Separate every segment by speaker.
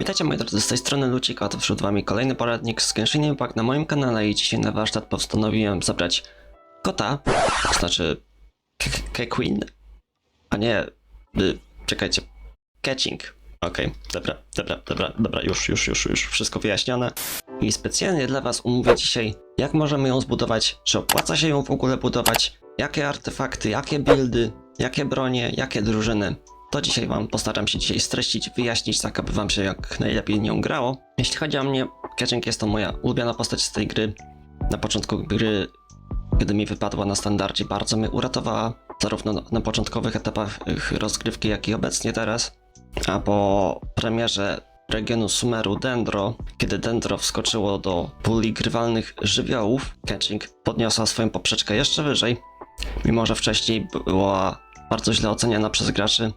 Speaker 1: Witajcie moi drodzy, z tej strony Lucik, a to wśród wami kolejny poradnik z Genshin Impact na moim kanale i dzisiaj na warsztat postanowiłem zabrać kota, to znaczy K-Queen, a nie, y, czekajcie, Catching. Okej, dobra, dobra, dobra, dobra, już, już, już, już, wszystko wyjaśnione. I specjalnie dla was umówię dzisiaj, jak możemy ją zbudować, czy opłaca się ją w ogóle budować, jakie artefakty, jakie buildy, jakie bronie, jakie drużyny. To dzisiaj wam postaram się dzisiaj streścić, wyjaśnić, tak aby wam się jak najlepiej nią grało. Jeśli chodzi o mnie, Catching jest to moja ulubiona postać z tej gry. Na początku gry, kiedy mi wypadła na standardzie, bardzo mnie uratowała, zarówno na, początkowych etapach rozgrywki, jak i obecnie teraz. A po premierze regionu Sumeru Dendro, kiedy Dendro wskoczyło do puli grywalnych żywiołów, Catching podniosła swoją poprzeczkę jeszcze wyżej, mimo że wcześniej była bardzo źle oceniana przez graczy.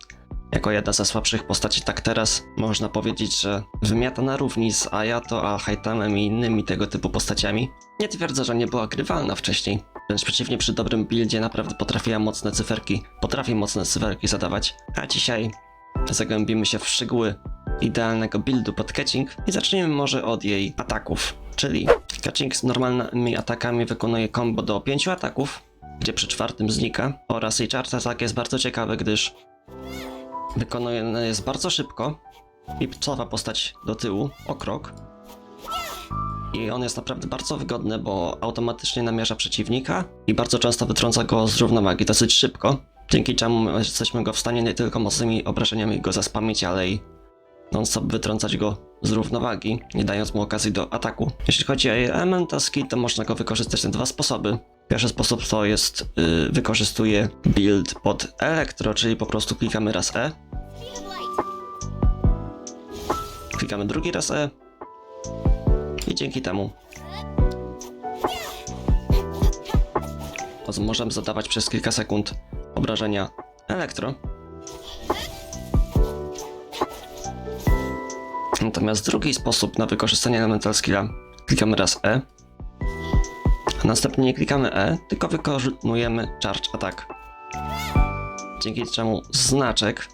Speaker 1: Jako jedna ze słabszych postaci, tak teraz można powiedzieć, że wymiata na równi z Ayato, Alhaitamem i innymi tego typu postaciami. Nie twierdzę, że nie była grywalna wcześniej. Wręcz przeciwnie, przy dobrym buildzie naprawdę potrafiła mocne cyferki, potrafi mocne cyferki zadawać. A dzisiaj zagłębimy się w szczegóły idealnego buildu pod Catching i zacznijmy może od jej ataków. Czyli Catching z normalnymi atakami wykonuje combo do 5 ataków, gdzie przy czwartym znika oraz jej czarty atak jest bardzo ciekawy, gdyż wykonuje jest bardzo szybko i cofa postać do tyłu o krok. I on jest naprawdę bardzo wygodny, bo automatycznie namierza przeciwnika i bardzo często wytrąca go z równowagi dosyć szybko, dzięki czemu jesteśmy go w stanie nie tylko mocnymi obrażeniami go zaspamić, ale i non-stop wytrącać go z równowagi, nie dając mu okazji do ataku. Jeśli chodzi o jej elemental skill, to można go wykorzystać na dwa sposoby. Pierwszy sposób to jest, yy, build pod elektro, czyli po prostu klikamy raz E, klikamy drugi raz E. I dzięki temu możemy zadawać przez kilka sekund obrażenia elektro. Natomiast drugi sposób na wykorzystanie elemental skilla klikamy raz E, następnie nie klikamy E, tylko wykonujemy charge attack. Dzięki czemu znaczek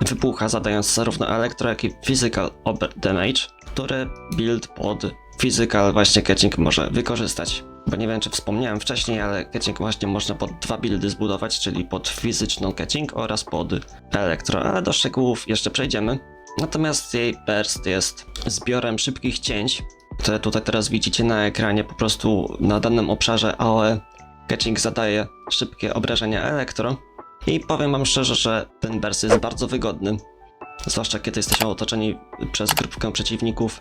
Speaker 1: wybucha zadając zarówno elektro, jak i physical damage, które build pod physical właśnie catching może wykorzystać. Bo nie wiem, czy wspomniałem wcześniej, ale catching właśnie można pod dwa buildy zbudować, czyli pod fizyczną catching oraz pod elektro, ale do szczegółów jeszcze przejdziemy. Natomiast jej burst jest zbiorem szybkich cięć, które tutaj teraz widzicie na ekranie, po prostu na danym obszarze AOE catching zadaje szybkie obrażenia elektro. I powiem wam szczerze, że ten burst jest bardzo wygodny. Zwłaszcza kiedy jesteśmy otoczeni przez grupkę przeciwników.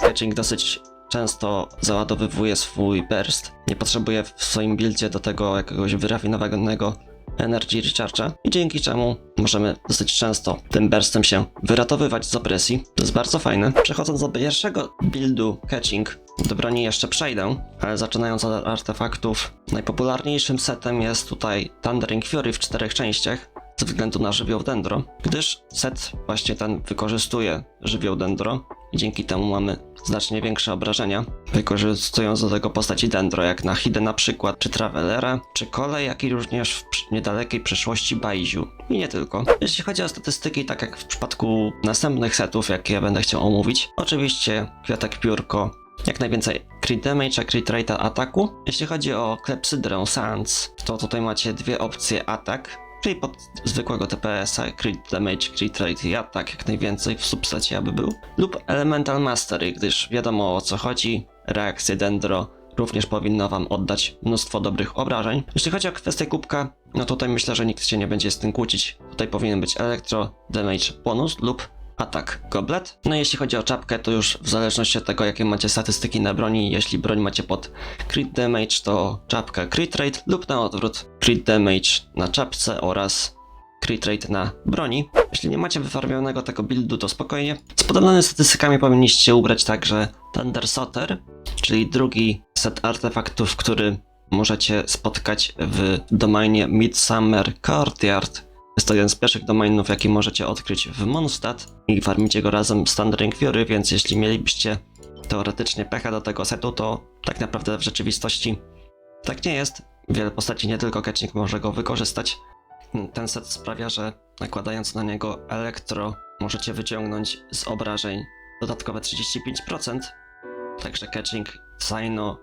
Speaker 1: Catching dosyć często załadowywuje swój burst. Nie potrzebuje w swoim buildzie do tego jakiegoś wyrafinowanego energy recharge'a i dzięki czemu możemy dosyć często tym burstem się wyratowywać z opresji. To jest bardzo fajne. Przechodząc do pierwszego buildu catching, do broni jeszcze przejdę, ale zaczynając od artefaktów, najpopularniejszym setem jest tutaj Thundering Fury w czterech częściach ze względu na żywioł dendro, gdyż set właśnie ten wykorzystuje żywioł dendro dzięki temu mamy znacznie większe obrażenia, wykorzystując do tego postaci dendro, jak na Hide na przykład, czy Travelera, czy Kole, jak i również w niedalekiej przyszłości Baiziu. I nie tylko. Jeśli chodzi o statystyki, tak jak w przypadku następnych setów, jakie ja będę chciał omówić, oczywiście Kwiatek Piórko, jak najwięcej crit damage, a crit rate ataku. Jeśli chodzi o Klepsydrę Sans, to tutaj macie dwie opcje atak, czyli pod zwykłego TPS-a crit damage, crit rate i atak jak najwięcej w subsecie aby był, lub Elemental Mastery, gdyż wiadomo o co chodzi, reakcje Dendro również powinno wam oddać mnóstwo dobrych obrażeń. Jeśli chodzi o kwestię kubka, no tutaj myślę, że nikt się nie będzie z tym kłócić. Tutaj powinien być Electro Damage bonus lub atak goblet. No jeśli chodzi o czapkę, to już w zależności od tego, jakie macie statystyki na broni, jeśli broń macie pod crit damage, to czapka crit rate lub na odwrót crit damage na czapce oraz crit rate na broni. Jeśli nie macie wyfarmionego tego buildu, to spokojnie. Z podobnymi statystykami powinniście ubrać także Thunder Soter, czyli drugi set artefaktów, który możecie spotkać w domainie Midsummer Courtyard. Jest to jeden z pierwszych domainów, jaki możecie odkryć w Mondstadt i farmicie go razem z Thundering Fury, więc jeśli mielibyście teoretycznie pecha do tego setu, to tak naprawdę w rzeczywistości tak nie jest. Wiele postaci, nie tylko Catching, może go wykorzystać. Ten set sprawia, że nakładając na niego elektro, możecie wyciągnąć z obrażeń dodatkowe 35%. Także Catching, Sino,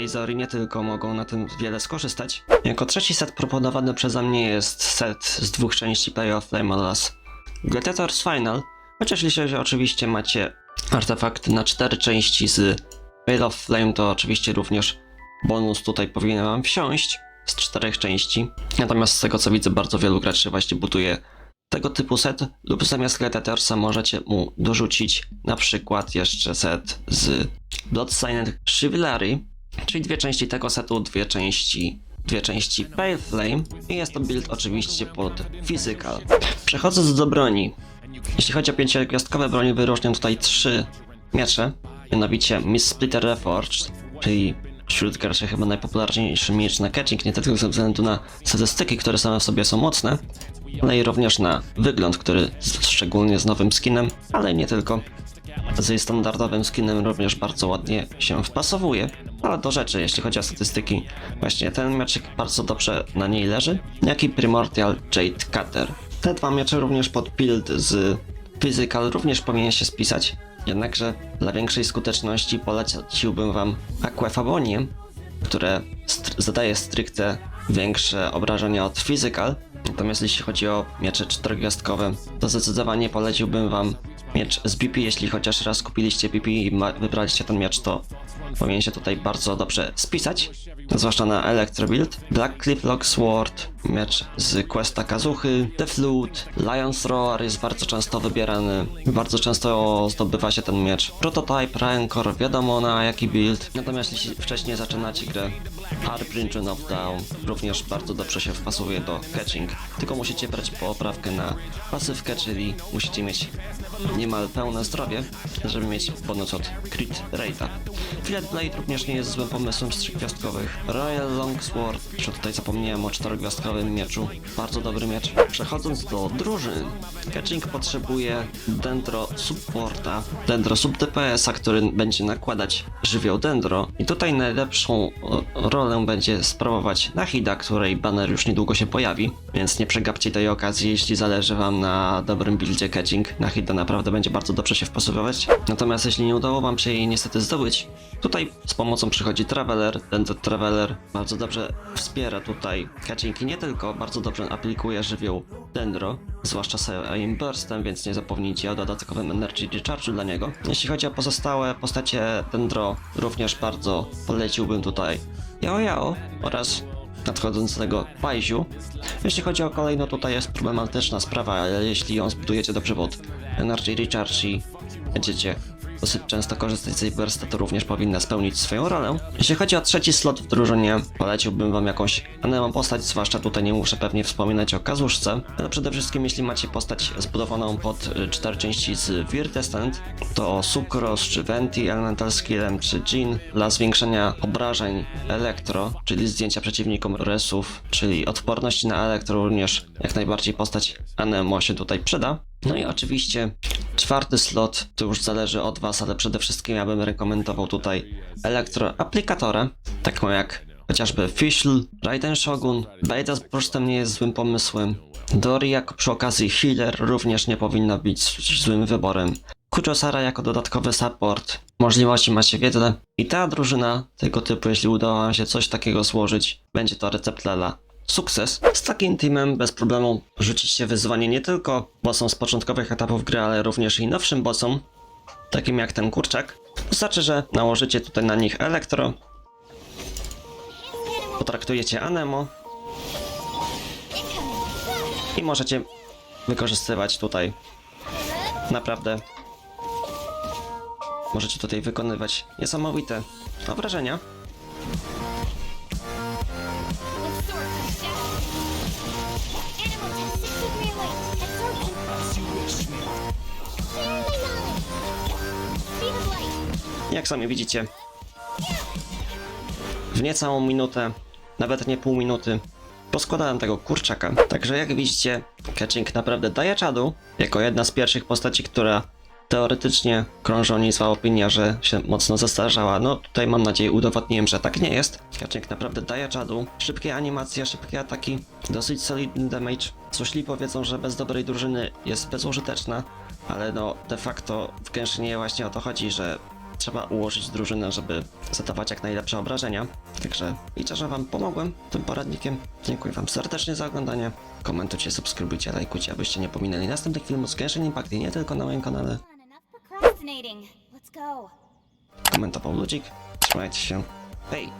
Speaker 1: I nie tylko mogą na tym wiele skorzystać. Jako trzeci set proponowany przeze mnie jest set z dwóch części Play of Flame oraz Gladiators Final. Chociaż jeśli oczywiście macie artefakt na cztery części z Veil of Flame, to oczywiście również bonus tutaj powinien wam wsiąść z czterech części. Natomiast z tego co widzę, bardzo wielu graczy właśnie buduje tego typu set, lub zamiast Gladiatorsa możecie mu dorzucić na przykład jeszcze set z Bloodstained Chivalry, czyli dwie części tego setu, dwie części dwie części Pale Flame i jest to build oczywiście pod Physical. Przechodząc do broni. Jeśli chodzi o pięciogwiazdkowe broni, wyróżniam tutaj trzy miecze, mianowicie Miss Splitter Reforged, czyli wśród graczy chyba najpopularniejszy miecz na catching, nie tylko ze względu na statystyki, które same w sobie są mocne, ale i również na wygląd, który szczególnie z nowym skinem, ale nie tylko. Z jej standardowym skinem również bardzo ładnie się wpasowuje. Ale do rzeczy, jeśli chodzi o statystyki, właśnie ten mieczyk bardzo dobrze na niej leży, jak i Primordial Jade Cutter. Te dwa miecze również pod build z Physical również powinien się spisać. Jednakże dla większej skuteczności poleciłbym wam Aquafabonię, które str- zadaje stricte większe obrażenia od Physical. Natomiast jeśli chodzi o miecze czterogwiazdkowe, to zdecydowanie poleciłbym wam miecz z BP, jeśli chociaż raz kupiliście BP i wybraliście ten miecz, to powinien się tutaj bardzo dobrze spisać, zwłaszcza na Electro Build. Black Cliff Lock Sword, miecz z Questa Kazuchy, The Flute, Lion's Roar jest bardzo często wybierany, bardzo często zdobywa się ten miecz. Prototype, Rancor, wiadomo na jaki build, natomiast jeśli wcześniej zaczynacie grę, Harbinger of Down również bardzo dobrze się wpasuje do catching, tylko musicie brać poprawkę na pasywkę, czyli musicie mieć niemal pełne zdrowie, żeby mieć bonus od crit rate'a. Filet Blade również nie jest złym pomysłem z trzygwiazdkowych. Royal Longsword, jeszcze tutaj zapomniałem o czterogwiazdkowym mieczu. Bardzo dobry miecz. Przechodząc do drużyn, Catching potrzebuje Dendro Supporta, Dendro Sub DPS-a, który będzie nakładać żywioł Dendro. I tutaj najlepszą o, rolę będzie sprawować Nahida, której banner już niedługo się pojawi, więc nie przegapcie tej okazji, jeśli zależy wam na dobrym buildzie Catching. Nahida naprawdę będzie bardzo dobrze się wpasowywać. Natomiast jeśli nie udało wam się jej niestety zdobyć, tutaj z pomocą przychodzi Traveler. Ten Traveler bardzo dobrze wspiera tutaj Catching i nie tylko, bardzo dobrze aplikuje żywioł Dendro, zwłaszcza swoim burstem, więc nie zapomnijcie o dodatkowym Energy Recharge dla niego. Jeśli chodzi o pozostałe postacie Dendro, również bardzo poleciłbym tutaj Yao Yao oraz nadchodzącego Pajziu. Jeśli chodzi o kolejno, tutaj jest problematyczna sprawa, ale jeśli ją zbudujecie dobrze pod Energy Recharge i będziecie dosyć często korzystać z tej bursta, to również powinna spełnić swoją rolę. Jeśli chodzi o trzeci slot w drużynie, poleciłbym wam jakąś anemą postać, zwłaszcza tutaj nie muszę pewnie wspominać o kazuszce, ale przede wszystkim jeśli macie postać zbudowaną pod y, cztery części z Virtestant, to Sucros, czy Venti, Elemental Skillem, czy Jean dla zwiększenia obrażeń elektro, czyli zdjęcia przeciwnikom resów, czyli odporności na elektro również jak najbardziej postać Anemo się tutaj przyda. No i oczywiście czwarty slot, to już zależy od Was, ale przede wszystkim ja bym rekomendował tutaj elektroaplikatorę, taką jak chociażby Fischl, Raiden Shogun, Beta z Burstem nie jest złym pomysłem, Dori jako przy okazji healer również nie powinna być złym wyborem. Kuchosara jako dodatkowy support, możliwości macie wiele i ta drużyna tego typu, jeśli udało Wam się coś takiego złożyć, będzie to receptlela sukces. Z takim teamem bez problemu rzucicie wyzwanie nie tylko bossom z początkowych etapów gry, ale również i nowszym bossom, takim jak ten kurczak. Wystarczy, że nałożycie tutaj na nich elektro, potraktujecie anemo i możecie wykorzystywać tutaj naprawdę możecie tutaj wykonywać niesamowite obrażenia. Jak sami widzicie, w niecałą minutę, nawet nie pół minuty, poskładałem tego kurczaka. Także jak widzicie, Catching naprawdę daje czadu, jako jedna z pierwszych postaci, która teoretycznie krąży o zła opinia, że się mocno zestarzała. No tutaj mam nadzieję udowodniłem, że tak nie jest. Kaczek naprawdę daje czadu. Szybkie animacje, szybkie ataki, dosyć solidny damage. Złośli powiedzą, że bez dobrej drużyny jest bezużyteczna, ale no de facto w Genshinie właśnie o to chodzi, że trzeba ułożyć drużynę, żeby zadawać jak najlepsze obrażenia. Także liczę, że wam pomogłem tym poradnikiem. Dziękuję wam serdecznie za oglądanie. Komentujcie, subskrybujcie, lajkujcie, abyście nie pominęli następnych filmów z Genshin Impact i nie tylko na moim kanale. Komentował Ludzik. Trzymajcie się. Hej!